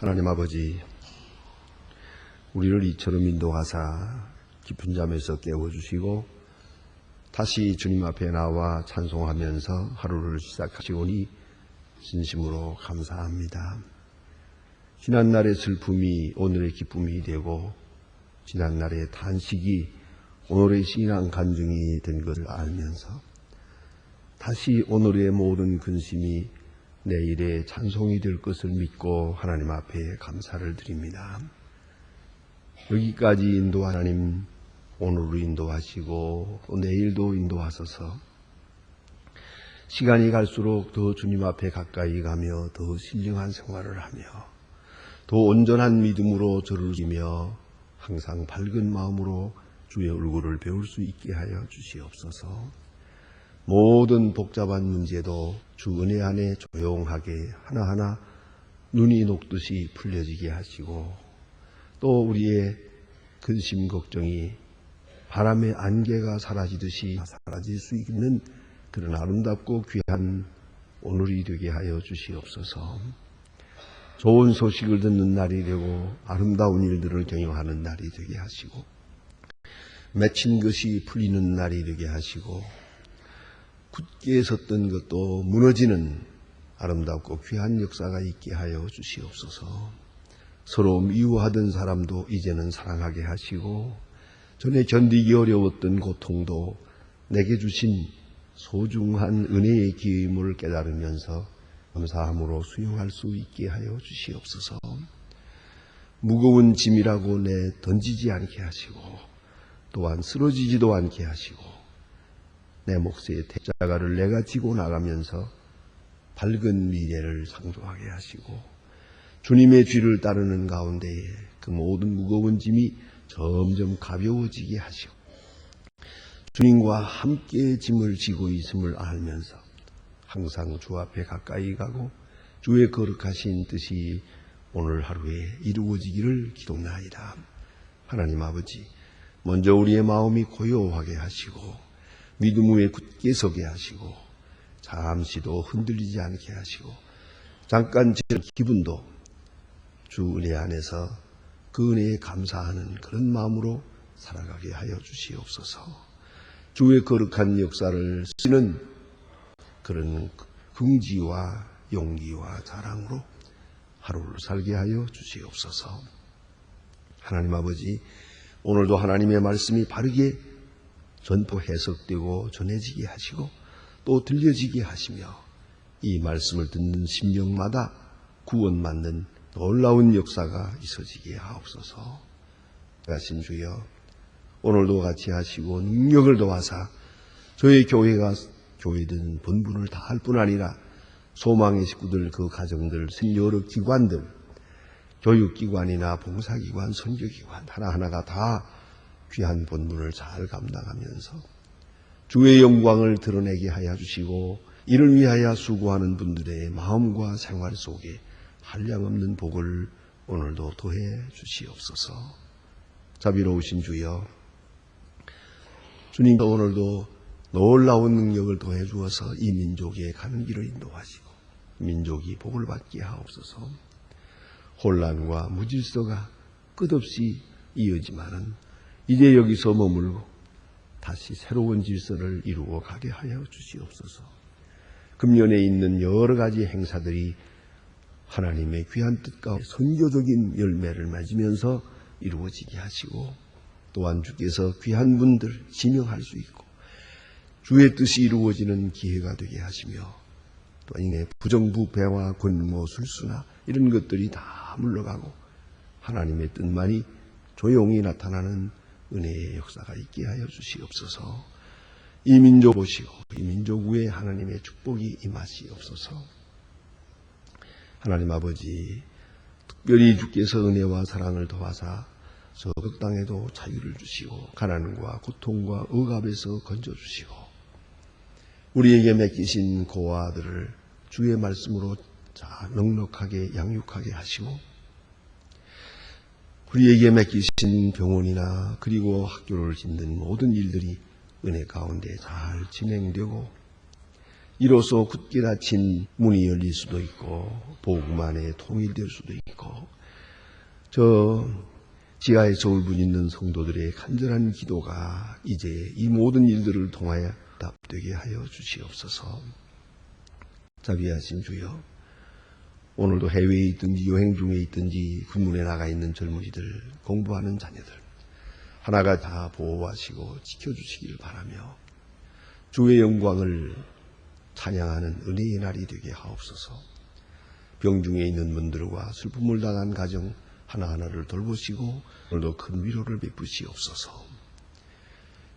하나님 아버지, 우리를 이처럼 인도하사 깊은 잠에서 깨워주시고 다시 주님 앞에 나와 찬송하면서 하루를 시작하시오니 진심으로 감사합니다. 지난 날의 슬픔이 오늘의 기쁨이 되고 지난 날의 단식이 오늘의 신앙 간증이 된 것을 알면서 다시 오늘의 모든 근심이 내일의 찬송이 될 것을 믿고 하나님 앞에 감사를 드립니다. 여기까지 인도 하나님 오늘로 인도하시고 또 내일도 인도하소서 시간이 갈수록 더 주님 앞에 가까이 가며 더 신령한 생활을 하며 더 온전한 믿음으로 저를 이며 항상 밝은 마음으로 주의 얼굴을 배울 수 있게 하여 주시옵소서. 모든 복잡한 문제도 주 은혜 안에 조용하게 하나하나 눈이 녹듯이 풀려지게 하시고 또 우리의 근심 걱정이 바람의 안개가 사라지듯이 사라질 수 있는 그런 아름답고 귀한 오늘이 되게 하여 주시옵소서. 좋은 소식을 듣는 날이 되고 아름다운 일들을 경영하는 날이 되게 하시고 맺힌 것이 풀리는 날이 되게 하시고 굳게 섰던 것도 무너지는 아름답고 귀한 역사가 있게 하여 주시옵소서. 서로 미워하던 사람도 이제는 사랑하게 하시고 전에 견디기 어려웠던 고통도 내게 주신 소중한 은혜의 기임을 깨달으면서 감사함으로 수용할 수 있게 하여 주시옵소서. 무거운 짐이라고 내 던지지 않게 하시고 또한 쓰러지지도 않게 하시고 내 몫의 대자가를 내가 지고 나가면서 밝은 미래를 창조하게 하시고 주님의 뒤를 따르는 가운데에 그 모든 무거운 짐이 점점 가벼워지게 하시고 주님과 함께 짐을 지고 있음을 알면서 항상 주 앞에 가까이 가고 주의 거룩하신 뜻이 오늘 하루에 이루어지기를 기도나이다. 하나님 아버지, 먼저 우리의 마음이 고요하게 하시고 믿음 위에 굳게 서게 하시고 잠시도 흔들리지 않게 하시고 잠깐 제 기분도 주 은혜 안에서 그 은혜에 감사하는 그런 마음으로 살아가게 하여 주시옵소서. 주의 거룩한 역사를 쓰는 그런 긍지와 용기와 자랑으로 하루를 살게 하여 주시옵소서. 하나님 아버지, 오늘도 하나님의 말씀이 바르게 전포 해석되고 전해지게 하시고 또 들려지게 하시며 이 말씀을 듣는 심령마다 구원받는 놀라운 역사가 있어지게 하옵소서. 하신 주여, 오늘도 같이 하시고 능력을 더하사 저희 교회가 교회든 본분을 다 할 뿐 아니라 소망의 식구들, 그 가정들, 여러 기관들, 교육기관이나 봉사기관, 선교기관 하나하나가 다 귀한 본분을 잘 감당하면서 주의 영광을 드러내게 하여 주시고 이를 위하여 수고하는 분들의 마음과 생활 속에 한량없는 복을 오늘도 더해 주시옵소서. 자비로우신 주여, 주님 오늘도 놀라운 능력을 더해 주어서 이 민족에 가는 길을 인도하시고 민족이 복을 받게 하옵소서. 혼란과 무질서가 끝없이 이어지만은 이제 여기서 머물고 다시 새로운 질서를 이루어 가게 하여 주시옵소서. 금년에 있는 여러 가지 행사들이 하나님의 귀한 뜻과 선교적인 열매를 맺으면서 이루어지게 하시고 또한 주께서 귀한 분들 지명할 수 있고 주의 뜻이 이루어지는 기회가 되게 하시며 또 이내 부정부패와 권모 술수나 이런 것들이 다 물러가고 하나님의 뜻만이 조용히 나타나는 은혜의 역사가 있게 하여 주시옵소서. 이 민족 보시고 이 민족 위에 하나님의 축복이 임하시옵소서. 하나님 아버지 특별히 주께서 은혜와 사랑을 더하사 저극 땅에도 자유를 주시고 가난과 고통과 억압에서 건져 주시고 우리에게 맡기신 고아들을 주의 말씀으로 자 넉넉하게 양육하게 하시고 우리에게 맡기신 병원이나 그리고 학교를 짓는 모든 일들이 은혜 가운데 잘 진행되고 이로써 굳게 닫힌 문이 열릴 수도 있고 복음 안에 통일될 수도 있고 저 지하에 서울분 있는 성도들의 간절한 기도가 이제 이 모든 일들을 통하여 답되게 하여 주시옵소서. 자비하신 주여 오늘도 해외에 있든지 여행 중에 있든지 군문에 나가 있는 젊은이들 공부하는 자녀들 하나가 다 보호하시고 지켜주시길 바라며 주의 영광을 찬양하는 은혜의 날이 되게 하옵소서. 병중에 있는 분들과 슬픔을 당한 가정 하나하나를 돌보시고 오늘도 큰 위로를 베푸시옵소서.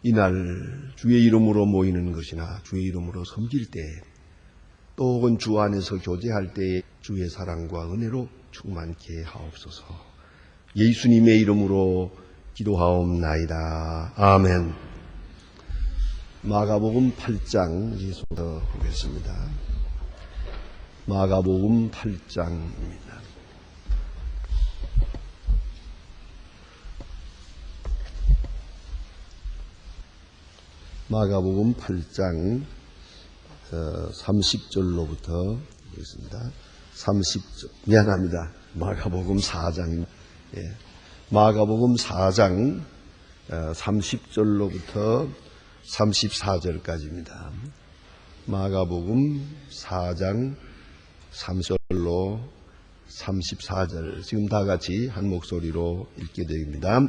이날 주의 이름으로 모이는 것이나 주의 이름으로 섬길 때또 혹은 주 안에서 교제할 때 주의 사랑과 은혜로 충만케 하옵소서. 예수님의 이름으로 기도하옵나이다. 아멘. 마가복음 8장 예수부터 보겠습니다. 마가복음 8장입니다. 마가복음 8장 30절로부터 보겠습니다. 30절 미안합니다. 마가복음 4장 예. 마가복음 4장 30절로부터 34절까지입니다. 마가복음 4장 3절로 34절 지금 다 같이 한 목소리로 읽게 됩니다.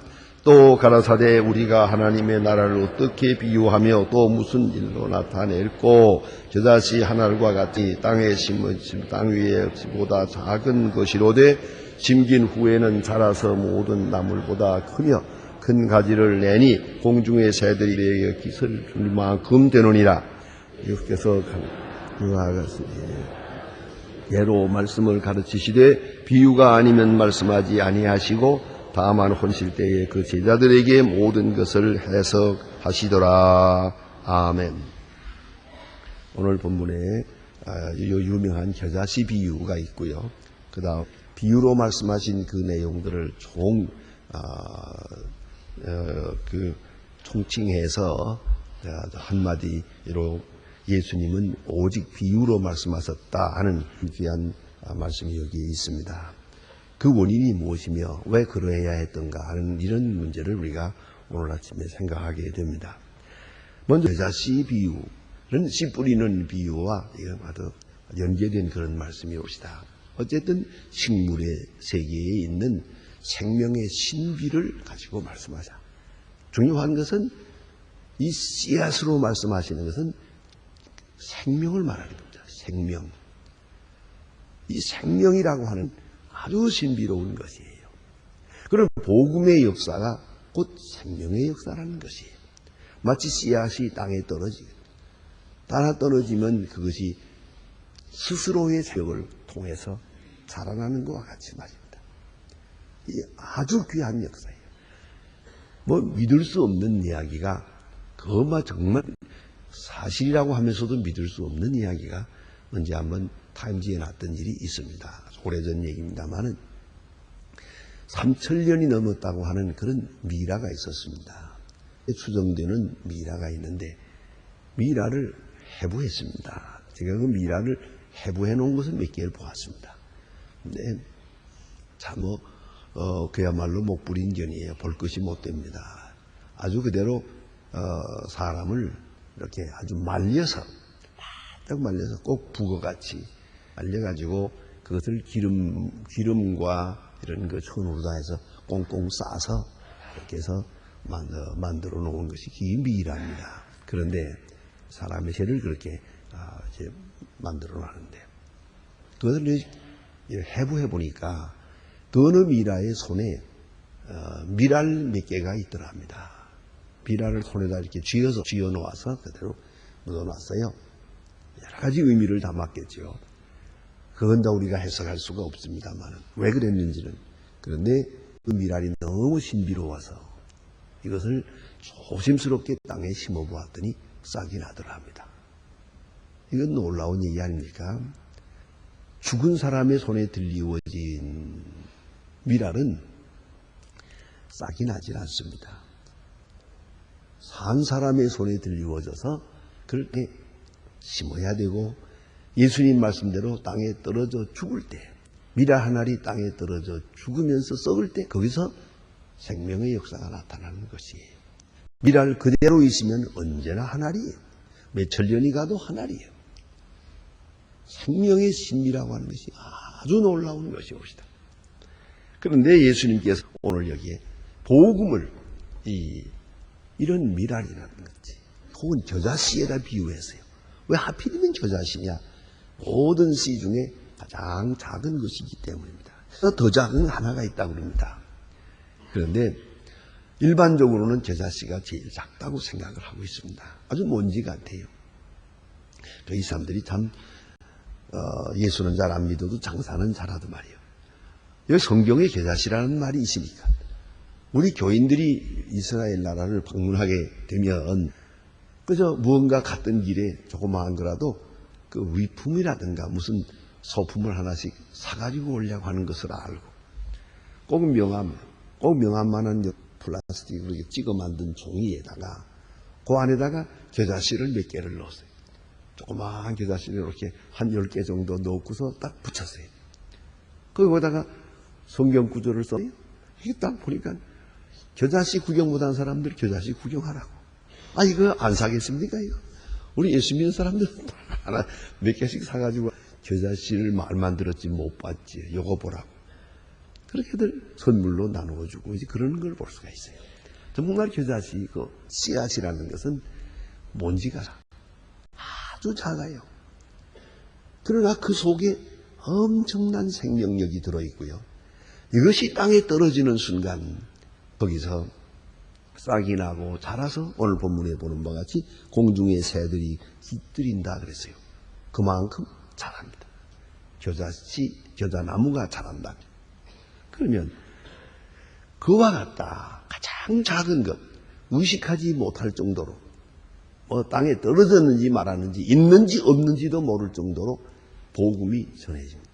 또 가라사대 우리가 하나님의 나라를 어떻게 비유하며 또 무슨 일로 나타낼고 저다시 하늘과 같이 땅에 심은 땅 위에 보다 작은 것이로되 심긴 후에는 자라서 모든 나물보다 크며 큰 가지를 내니 공중의 새들이 내게 깃을 줄 만큼 되느니라. 이렇게서 예로 말씀을 가르치시되 비유가 아니면 말씀하지 아니하시고 다만 혼실 때에 그 제자들에게 모든 것을 해석하시더라. 아멘. 오늘 본문에 아, 유명한 겨자씨 비유가 있고요. 그 다음 비유로 말씀하신 그 내용들을 총 아, 어, 그 총칭해서 한마디로 예수님은 오직 비유로 말씀하셨다 하는 귀한 말씀이 여기에 있습니다. 그 원인이 무엇이며 왜 그러해야 했던가 하는 이런 문제를 우리가 오늘 아침에 생각하게 됩니다. 먼저 여자 씨 비유는 씨 뿌리는 비유와 아주 연계된 그런 말씀이 옵시다. 어쨌든 식물의 세계에 있는 생명의 신비를 가지고 말씀하자. 중요한 것은 이 씨앗으로 말씀하시는 것은 생명을 말하는 겁니다. 생명. 이 생명이라고 하는 아주 신비로운 것이에요. 그럼 복음의 역사가 곧 생명의 역사라는 것이에요. 마치 씨앗이 땅에 떨어지고 따라 떨어지면 그것이 스스로의 세력을 통해서 자라나는 것과 같이 말입니다. 이 아주 귀한 역사예요. 뭐 믿을 수 없는 이야기가 그것만 정말 사실이라고 하면서도 믿을 수 없는 이야기가 언제 한번 타임지에 났던 일이 있습니다. 오래전 얘기입니다만은 3천년이 넘었다고 하는 그런 미라가 있었습니다. 추정되는 미라가 있는데 미라를 해부했습니다. 제가 그 미라를 해부해 놓은 것을 몇 개를 보았습니다. 네. 자, 뭐, 어, 그야말로 목불인 견이에요. 볼 것이 못 됩니다. 아주 그대로, 어, 사람을 이렇게 아주 말려서, 딱 말려서 꼭 북어같이 말려가지고 그것을 기름, 기름과 이런 그 천으로 다 해서 꽁꽁 싸서 이렇게 해서 만들어, 만들어 놓은 것이 이 미라입니다. 그런데 사람의 죄를 그렇게 아, 이제 만들어 놨는데 그것을 해부해 보니까 어느 미라의 손에 어, 미랄 몇 개가 있더랍니다. 미랄을 손에다 이렇게 쥐어서 쥐어 놓아서 그대로 묻어 놨어요. 여러 가지 의미를 담았겠죠. 그건 다 우리가 해석할 수가 없습니다만 왜 그랬는지는 그런데 그 미랄이 너무 신비로워서 이것을 조심스럽게 땅에 심어 보았더니 싹이 나더랍니다. 이건 놀라운 얘기 아닙니까? 죽은 사람의 손에 들리워진 미랄은 싹이 나질 않습니다. 산 사람의 손에 들리워져서 그렇게 심어야 되고 예수님 말씀대로 땅에 떨어져 죽을 때 미라 한 알이 땅에 떨어져 죽으면서 썩을 때 거기서 생명의 역사가 나타나는 것이에요. 미랄 그대로 있으면 언제나 한 알이에요. 몇천 년이 가도 한 알이에요. 생명의 신비라고 하는 것이 아주 놀라운 것이옵시다. 그런데 예수님께서 오늘 여기에 복음을 이 이런 미랄이라는 거지. 혹은 겨자씨에다 비유했어요. 왜 하필이면 겨자씨냐? 모든 씨 중에 가장 작은 것이기 때문입니다. 더 작은 하나가 있다고 그럽니다. 그런데 일반적으로는 겨자씨가 제일 작다고 생각을 하고 있습니다. 아주 먼지 같아요. 이 사람들이 참 어, 예수는 잘 안 믿어도 장사는 잘하단 말이에요. 여기 성경에 겨자씨라는 말이 있으니까 우리 교인들이 이스라엘 나라를 방문하게 되면 그저 무언가 갔던 길에 조그마한 거라도 그 위품이라든가 무슨 소품을 하나씩 사가지고 오려고 하는 것을 알고 꼭 명함, 꼭 명함만한 플라스틱으로 찍어 만든 종이에다가 그 안에다가 겨자씨를 몇 개를 넣었어요. 조그마한 겨자씨를 이렇게 한 10개 정도 넣고서 딱 붙였어요. 거기다가 성경 구절을 써요. 이게 딱 보니까 겨자씨 구경 못한 사람들 겨자씨 구경하라고. 아, 이거 안 사겠습니까, 이거? 우리 예수 믿는 사람들 하나 몇 개씩 사가지고 겨자씨를 말만 들었지 못 봤지. 요거 보라고. 그렇게들 선물로 나누어주고 이제 그런 걸 볼 수가 있어요. 정말 겨자씨 그 씨앗이라는 것은 먼지가 아주 작아요. 그러나 그 속에 엄청난 생명력이 들어있고요. 이것이 땅에 떨어지는 순간 거기서 싹이 나고 자라서 오늘 본문에 보는 바와 같이 공중의 새들이 깃들인다 그랬어요. 그만큼 자랍니다. 겨자씨, 겨자나무가 자란다. 그러면 그와 같다. 가장 작은 것, 의식하지 못할 정도로 뭐 땅에 떨어졌는지 말았는지 있는지 없는지도 모를 정도로 복음이 전해집니다.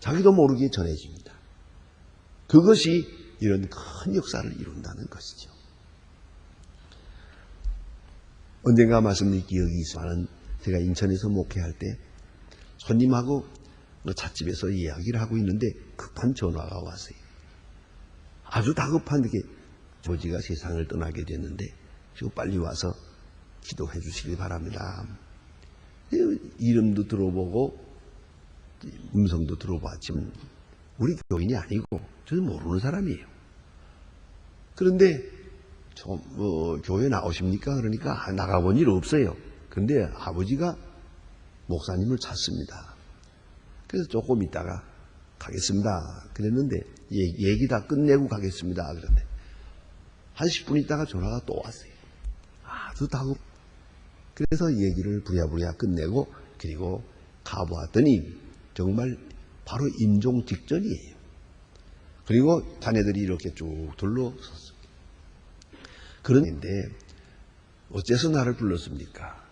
자기도 모르게 전해집니다. 그것이 이런 큰 역사를 이룬다는 것이죠. 언젠가 말씀드린 기억이 있어는 제가 인천에서 목회할 때 손님하고 찻집에서 이야기를 하고 있는데 급한 전화가 왔어요. 아주 다급한 게 조지가 세상을 떠나게 됐는데 지금 빨리 와서 기도해 주시기 바랍니다. 이름도 들어보고 음성도 들어봤지만 우리 교인이 아니고 저는 모르는 사람이에요. 그런데 좀, 뭐, 교회 나오십니까? 그러니까 나가본 일 없어요. 근데 아버지가 목사님을 찾습니다. 그래서 조금 있다가 가겠습니다. 그랬는데 얘기 다 끝내고 가겠습니다. 그런데 한 10분 있다가 전화가 또 왔어요. 아주 다급. 그래서 얘기를 부랴부랴 끝내고 그리고 가보았더니 정말 바로 임종 직전이에요. 그리고 자네들이 이렇게 쭉 둘러섰습니다. 그런데 어째서 나를 불렀습니까?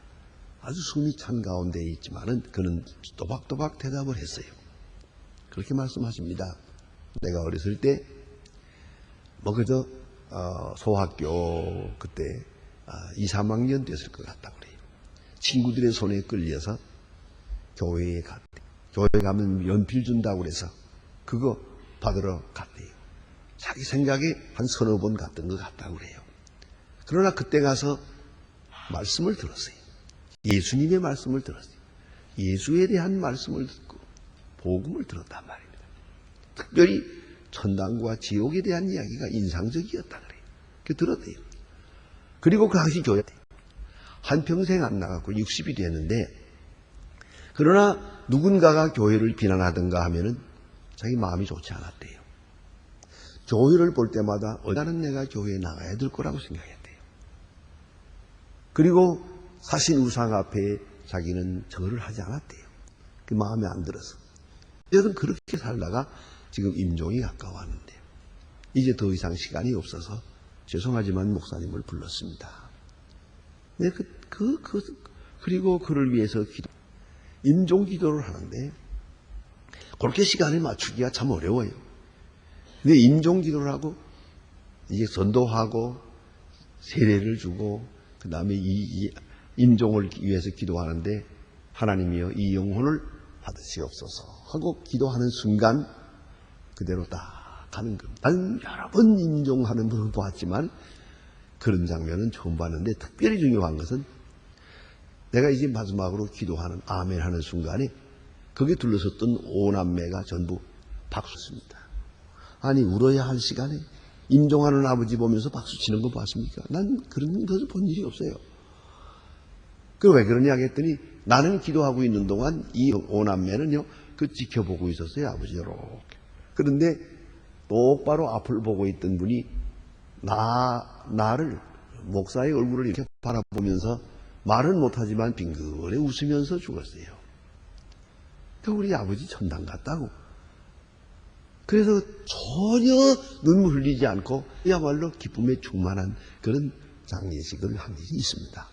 아주 숨이 찬 가운데 있지만은 그는 또박또박 대답을 했어요. 그렇게 말씀하십니다. 내가 어렸을 때, 뭐, 그저, 어, 소학교 그때, 아, 2, 3학년 됐을 것 같다고 그래요. 친구들의 손에 끌려서 교회에 갔대. 교회 가면 연필 준다고 그래서 그거 받으러 갔대요. 자기 생각에 한 서너 번 갔던 것 같다고 그래요. 그러나 그때 가서 말씀을 들었어요. 예수님의 말씀을 들었어요. 예수에 대한 말씀을 듣고 복음을 들었단 말입니다. 특별히 천당과 지옥에 대한 이야기가 인상적이었다 그래요. 그 들었대요. 그리고 그 당시 교회 한평생 안 나갔고 60이 됐는데 그러나 누군가가 교회를 비난하든가 하면은 자기 마음이 좋지 않았대요. 교회를 볼 때마다 어다는 내가 교회에 나가야 될 거라고 생각했대요. 그리고 사신 우상 앞에 자기는 절을 하지 않았대요. 그 마음에 안 들어서. 여러분 그렇게 살다가 지금 임종이 가까웠는데 이제 더 이상 시간이 없어서 죄송하지만 목사님을 불렀습니다. 네, 그, 그, 그, 그리고 그를 위해서 기도, 임종 기도를 하는데 그렇게 시간을 맞추기가 참 어려워요. 근데 임종 기도를 하고 이제 전도하고 세례를 주고 그 다음에 이, 이 임종을 위해서 기도하는데 하나님이여 이 영혼을 받으시옵소서 하고 기도하는 순간 그대로 딱 가는 겁니다. 나는 여러 번 임종하는 분을 보았지만 그런 장면은 처음 봤는데 특별히 중요한 것은 내가 이제 마지막으로 기도하는 아멘 하는 순간에 거기에 둘러섰던 오남매가 전부 박수습니다. 아니 울어야 할 시간에 임종하는 아버지 보면서 박수 치는 거 봤습니까? 난 그런 것을 본 일이 없어요. 그 왜 그러냐 했더니 나는 기도하고 있는 동안 이 오남매는요 그 지켜보고 있었어요 아버지 이렇게. 그런데 똑바로 앞을 보고 있던 분이 나 나를 목사의 얼굴을 이렇게 바라보면서 말은 못하지만 빙그레 웃으면서 죽었어요. 그 우리 아버지 천당 갔다고. 그래서 전혀 눈물 흘리지 않고 그야말로 기쁨에 충만한 그런 장례식을 한 일이 있습니다.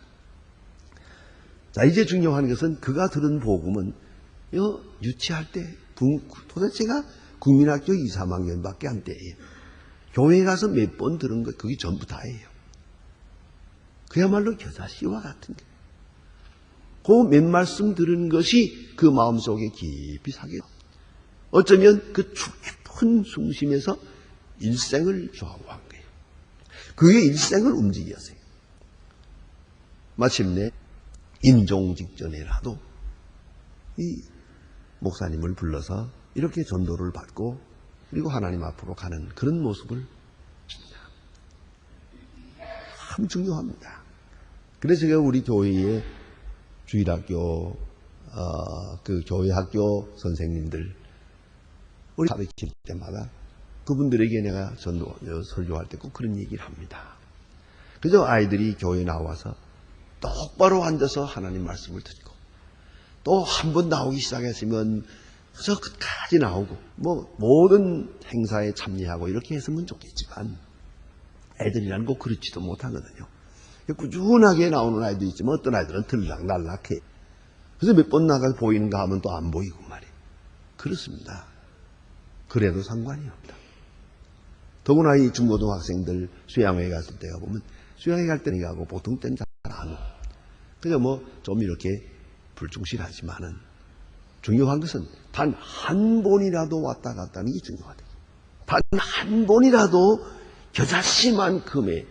자, 이제 중요한 것은 그가 들은 복음은 요 유치할 때 부- 도대체가 국민학교 2, 3학년밖에 안 돼요. 교회 가서 몇 번 들은 것 그게 전부 다예요. 그야말로 겨자씨와 같은 게. 그 몇 말씀 들은 것이 그 마음속에 깊이 사겨. 어쩌면 그깊 은 중심에서 일생을 좌우한 거예요. 그의 일생을 움직였어요. 마침내 임종 직전에라도 이 목사님을 불러서 이렇게 전도를 받고 그리고 하나님 앞으로 가는 그런 모습을 참 중요합니다. 그래서 제가 우리 교회의 주일학교 어, 그 교회 학교 선생님들 우리 가르칠 때마다 그분들에게 내가 전도 어, 설교할 때 꼭 그런 얘기를 합니다. 그래서 아이들이 교회 나와서 똑바로 앉아서 하나님 말씀을 듣고 또 한 번 나오기 시작했으면 저 끝까지 나오고 뭐 모든 행사에 참여하고 이렇게 했으면 좋겠지만 애들이란 꼭 그렇지도 못하거든요. 꾸준하게 나오는 아이도 있지만 어떤 아이들은 들락날락해. 그래서 몇 번 나가 보이는가 하면 또 안 보이고 말이에요. 그렇습니다. 그래도 상관이 없다. 더구나 이 중고등학생들 수양회 갔을 때가 보면 수양회 갈 때는 가고 보통 때는 잘 안 오고. 그냥 뭐좀 이렇게 불충실하지만은 중요한 것은 단 한 번이라도 왔다 갔다는 게 중요하다. 단 한 번이라도 겨자씨만큼의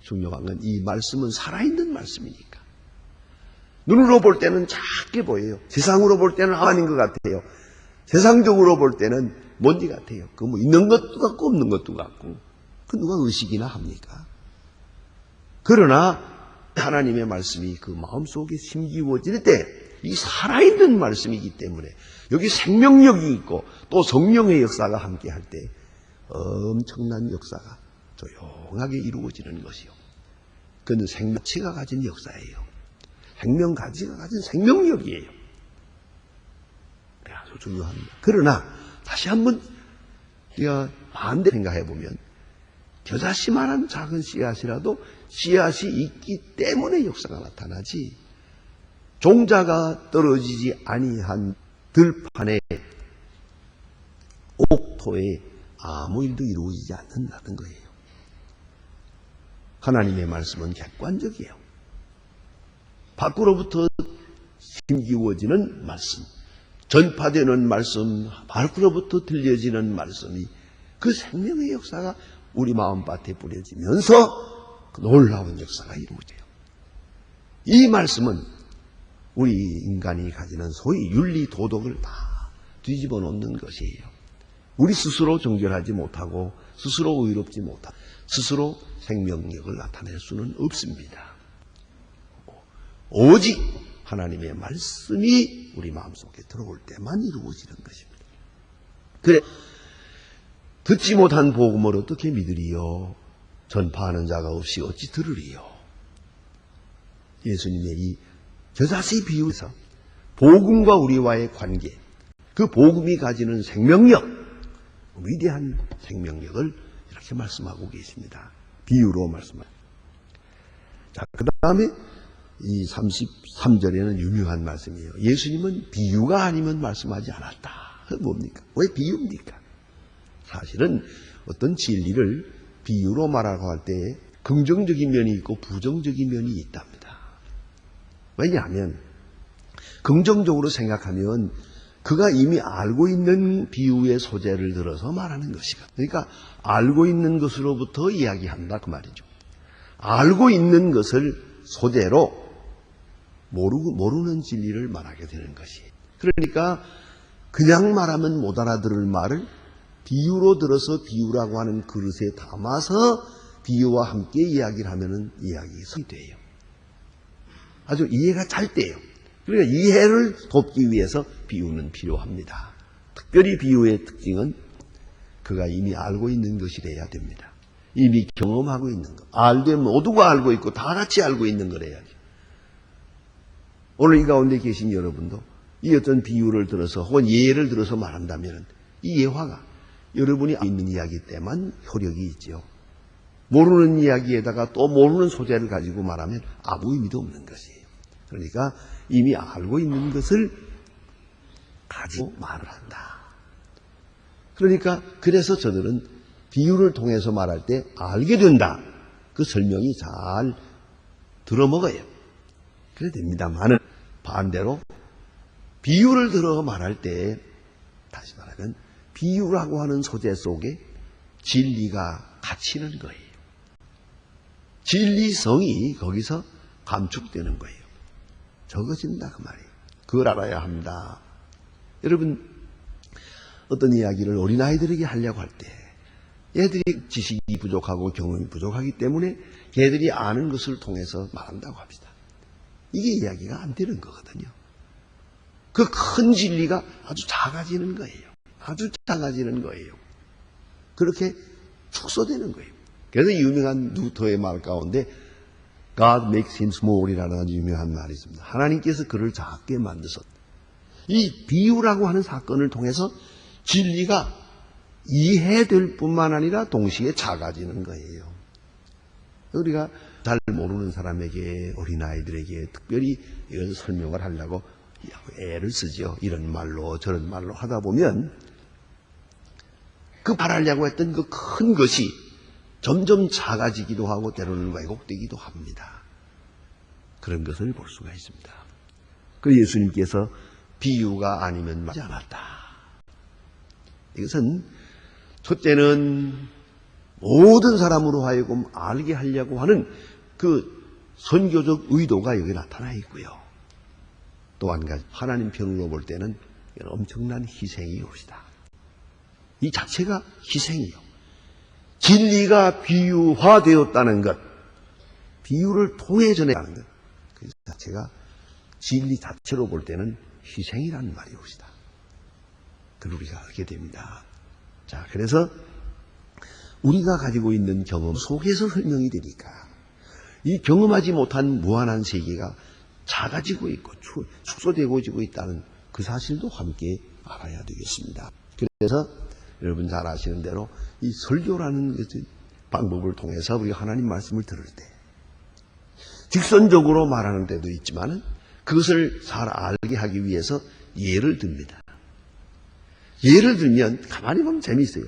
중요한 건 이 말씀은 살아있는 말씀이니까. 눈으로 볼 때는 작게 보여요. 세상으로 볼 때는 아닌 것 같아요. 세상적으로 볼 때는 뭔지 같아요. 그 뭐 있는 것도 같고 없는 것도 같고. 그 누가 의식이나 합니까? 그러나 하나님의 말씀이 그 마음속에 심기워질 때 이 살아있는 말씀이기 때문에 여기 생명력이 있고 또 성령의 역사가 함께 할 때 엄청난 역사가 조용하게 이루어지는 것이요. 그는 생명치가 가진 역사예요. 생명 가지가 가진 생명력이에요. 중요합니다. 그러나 다시 한번 우리가 반대 생각해 보면 겨자씨만한 작은 씨앗이라도 씨앗이 있기 때문에 역사가 나타나지 종자가 떨어지지 아니한 들판에 옥토에 아무 일도 이루어지지 않는다는 거예요. 하나님의 말씀은 객관적이에요. 밖으로부터 힘기워지는 말씀, 전파되는 말씀, 밖으로부터 들려지는 말씀이 그 생명의 역사가 우리 마음밭에 뿌려지면서 그 놀라운 역사가 이루어져요. 이 말씀은 우리 인간이 가지는 소위 윤리 도덕을 다 뒤집어 놓는 것이에요. 우리 스스로 정결하지 못하고 스스로 의롭지 못하고 스스로 생명력을 나타낼 수는 없습니다. 오직 하나님의 말씀이 우리 마음속에 들어올 때만 이루어지는 것입니다. 그래 듣지 못한 복음을 어떻게 믿으리요? 전파하는 자가 없이 어찌 들으리요? 예수님의 이 겨자씨 비유에서 복음과 우리와의 관계, 그 복음이 가지는 생명력, 위대한 생명력을 이렇게 말씀하고 계십니다. 비유로 말씀합니다. 자, 그 다음에 이 33절에는 유명한 말씀이에요. 예수님은 비유가 아니면 말씀하지 않았다. 뭡니까? 왜 비유입니까? 사실은 어떤 진리를 비유로 말하고 할 때 긍정적인 면이 있고 부정적인 면이 있답니다. 왜냐하면 긍정적으로 생각하면 그가 이미 알고 있는 비유의 소재를 들어서 말하는 것이거든. 그러니까 알고 있는 것으로부터 이야기한다 그 말이죠. 알고 있는 것을 소재로 모르고 모르는 진리를 말하게 되는 것이. 그러니까 그냥 말하면 못 알아들을 말을 비유로 들어서 비유라고 하는 그릇에 담아서 비유와 함께 이야기를 하면은 이야기가 돼요. 아주 이해가 잘 돼요. 그러니까 이해를 돕기 위해서 비유는 필요합니다. 특별히 비유의 특징은 그가 이미 알고 있는 것이래야 됩니다. 이미 경험하고 있는 것. 알되 모두가 알고 있고 다 같이 알고 있는 거래야죠. 오늘 이 가운데 계신 여러분도 이 어떤 비유를 들어서 혹은 예를 들어서 말한다면 이 예화가 여러분이 있는 이야기 때만 효력이 있지요. 모르는 이야기에다가 또 모르는 소재를 가지고 말하면 아무 의미도 없는 것이에요. 그러니까 이미 알고 있는 것을 가지고 말을 한다. 그러니까 그래서 저들은 비유를 통해서 말할 때 알게 된다. 그 설명이 잘 들어먹어요. 그래 됩니다만은 반대로 비유를 들어 말할 때 다시 말하면 비유라고 하는 소재 속에 진리가 갇히는 거예요. 진리성이 거기서 감축되는 거예요. 적어진다 그 말이에요. 그걸 알아야 합니다. 여러분 어떤 이야기를 어린아이들에게 하려고 할 때 얘들이 지식이 부족하고 경험이 부족하기 때문에 걔들이 아는 것을 통해서 말한다고 합시다. 이게 이야기가 안 되는 거거든요. 그 큰 진리가 아주 작아지는 거예요. 아주 작아지는 거예요. 그렇게 축소되는 거예요. 그래서 유명한 누터의 말 가운데 God makes him small이라는 아주 유명한 말이 있습니다. 하나님께서 그를 작게 만드셨. 이 비유라고 하는 사건을 통해서 진리가 이해될 뿐만 아니라 동시에 작아지는 거예요. 우리가 잘 모르는 사람에게 어린아이들에게 특별히 이것을 설명을 하려고 애를 쓰죠. 이런 말로 저런 말로 하다 보면 그 말하려고 했던 그 큰 것이 점점 작아지기도 하고 때로는 왜곡되기도 합니다. 그런 것을 볼 수가 있습니다. 그 예수님께서 비유가 아니면 맞지 않았다. 이것은 첫째는 모든 사람으로 하여금 알게 하려고 하는 그 선교적 의도가 여기 나타나 있고요. 또 한 가지 하나님 편으로 볼 때는 엄청난 희생이 옵시다. 이 자체가 희생이요. 진리가 비유화되었다는 것, 비유를 통해 전해가는 것, 그 자체가 진리 자체로 볼 때는 희생이라는 말이 옵시다. 그걸 우리가 알게 됩니다. 자, 그래서 우리가 가지고 있는 경험 속에서 설명이 되니까 이 경험하지 못한 무한한 세계가 작아지고 있고 축소되고 있다는 그 사실도 함께 알아야 되겠습니다. 그래서 여러분 잘 아시는 대로 이 설교라는 방법을 통해서 우리가 하나님 말씀을 들을 때 직선적으로 말하는 때도 있지만 그것을 잘 알게 하기 위해서 예를 듭니다. 예를 들면 가만히 보면 재미있어요.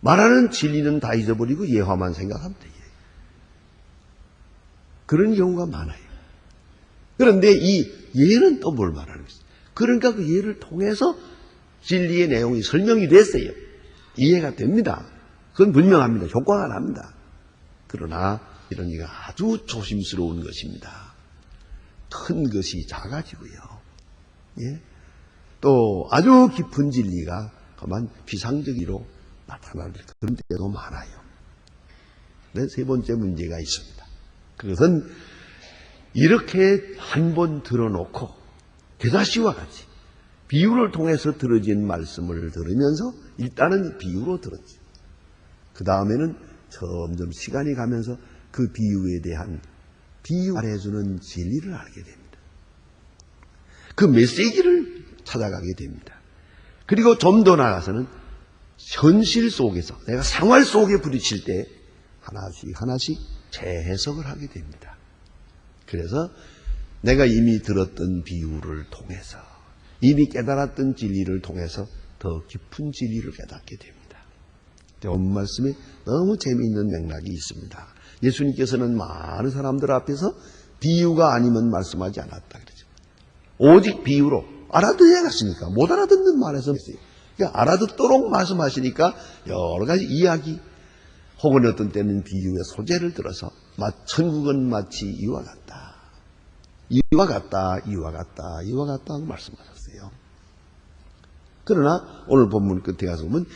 말하는 진리는 다 잊어버리고 예화만 생각하면 돼요. 그런 경우가 많아요. 그런데 이 예는 또 뭘 말하는 것이죠? 그러니까 그 예를 통해서 진리의 내용이 설명이 됐어요. 이해가 됩니다. 그건 분명합니다. 효과가 납니다. 그러나 이런 이가 아주 조심스러운 것입니다. 큰 것이 작아지고요. 예? 또 아주 깊은 진리가 그만 비상적으로 나타날 그런 때도 많아요. 네, 세 번째 문제가 있습니다. 그것은 이렇게 한 번 들어놓고 대다시와 같이 비유를 통해서 들어진 말씀을 들으면서 일단은 비유로 들었죠. 그 다음에는 점점 시간이 가면서 그 비유에 대한 비유 말해주는 진리를 알게 됩니다. 그 메시지를 찾아가게 됩니다. 그리고 좀 더 나아가서는 현실 속에서 내가 생활 속에 부딪힐 때 하나씩 하나씩 재해석을 하게 됩니다. 그래서 내가 이미 들었던 비유를 통해서 이미 깨달았던 진리를 통해서 더 깊은 진리를 깨닫게 됩니다. 오늘 말씀에 너무 재미있는 맥락이 있습니다. 예수님께서는 많은 사람들 앞에서 비유가 아니면 말씀하지 않았다. 오직 비유로 알아들어야겠습니까? 못 알아듣는 말에서. 그러니까 알아듣도록 말씀하시니까 여러 가지 이야기 혹은 어떤 때는 비유의 소재를 들어서 마- 천국은 마치 이와 같다. 이와 같다, 이와 같다, 이와 같다 하고 말씀하셨어요. 그러나 오늘 본문 끝에 가서 보면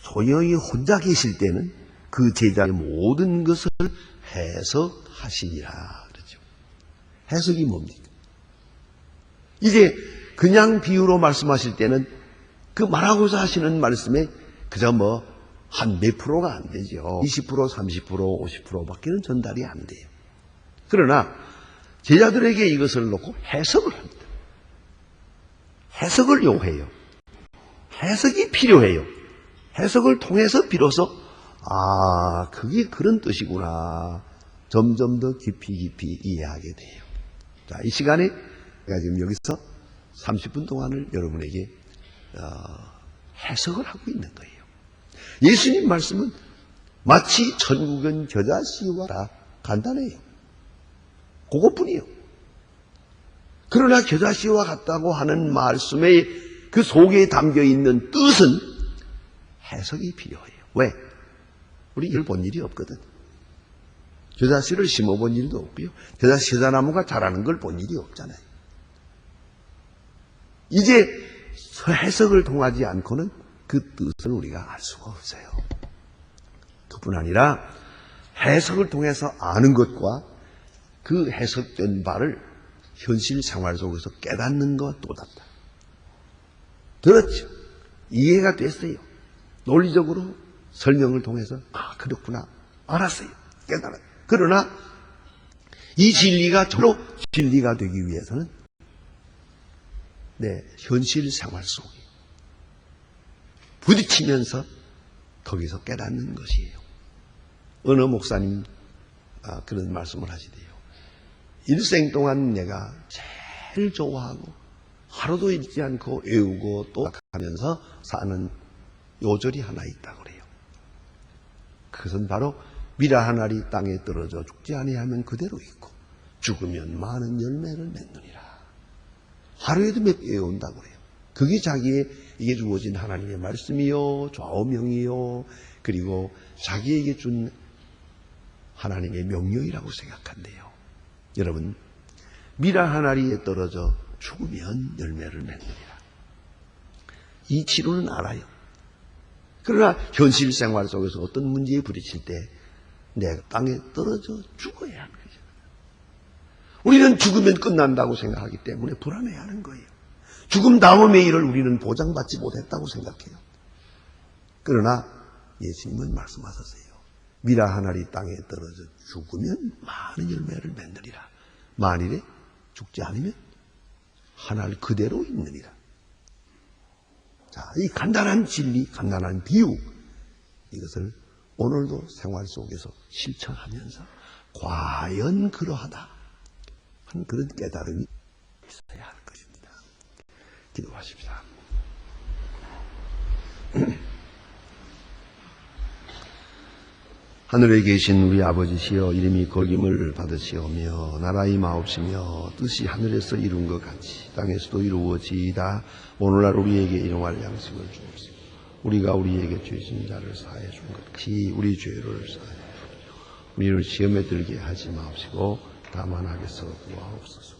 소영이 혼자 계실 때는 그 제자의 모든 것을 해석하시니라 그러죠. 해석이 뭡니까? 이제 그냥 비유로 말씀하실 때는 그 말하고자 하시는 말씀에 그저 뭐 한 몇 프로가 안 되죠. 20%, 30%, 50%밖에는 전달이 안 돼요. 그러나 제자들에게 이것을 놓고 해석을 합니다. 해석을 요해요. 해석이 필요해요. 해석을 통해서 비로소 아 그게 그런 뜻이구나. 점점 더 깊이 깊이 이해하게 돼요. 자, 이 시간에 제가 지금 여기서 30분 동안을 여러분에게 어, 해석을 하고 있는 거예요. 예수님 말씀은 마치 천국은 겨자씨와 다 간단해요. 그것뿐이요. 그러나 겨자씨와 같다고 하는 말씀의 그 속에 담겨 있는 뜻은 해석이 필요해요. 왜? 우리 이걸 본 일이 없거든. 겨자씨를 심어본 일도 없고요. 겨자씨 겨자나무가 자라는 걸 본 일이 없잖아요. 이제 해석을 통하지 않고는 그 뜻을 우리가 알 수가 없어요. 그뿐 아니라 해석을 통해서 아는 것과 그 해석된 바를 현실 생활 속에서 깨닫는 것과 또 다르다. 들었죠? 이해가 됐어요. 논리적으로 설명을 통해서 아 그렇구나 알았어요. 깨달았어요. 그러나 이 진리가 저로 진리가 되기 위해서는 네, 현실 생활 속에 부딪히면서 거기서 깨닫는 것이에요. 어느 목사님 아, 그런 말씀을 하시대요. 일생 동안 내가 제일 좋아하고 하루도 잊지 않고 외우고 또 하면서 사는 요절이 하나 있다고 그래요. 그것은 바로 미라 한 알이 땅에 떨어져 죽지 아니하면 그대로 있고 죽으면 많은 열매를 맺느니라. 하루에도 몇 개 외운다고 그래요. 그게 자기에게 주어진 하나님의 말씀이요, 좌우명이요, 그리고 자기에게 준 하나님의 명령이라고 생각한대요. 여러분, 미라 한 알이에 떨어져 죽으면 열매를 맺느니라. 이 치료는 알아요. 그러나 현실 생활 속에서 어떤 문제에 부딪힐 때 내가 땅에 떨어져 죽어야 하는 거죠. 우리는 죽으면 끝난다고 생각하기 때문에 불안해하는 거예요. 죽음 다음의 일을 우리는 보장받지 못했다고 생각해요. 그러나 예수님은 말씀하셨어요. 미라 한 알이 땅에 떨어져 죽으면 많은 열매를 맺느리라. 만일에 죽지 않으면 한알 그대로 있느니라. 자, 이 간단한 진리, 간단한 비유, 이것을 오늘도 생활 속에서 실천하면서 과연 그러하다 하는 그런 깨달음이 있어야 할 것입니다. 기도하십시다. 하늘에 계신 우리 아버지시여 이름이 거김을 받으시오며 나라의 마옵시며 뜻이 하늘에서 이룬 것 같이 땅에서도 이루어지이다 오늘날 우리에게 일용할 양식을 주옵시고 우리가 우리에게 죄진 자를 사해 준것 같이 우리 죄를 사해 우리를 시험에 들게 하지 마옵시고 다만 하게서 구하옵소서 내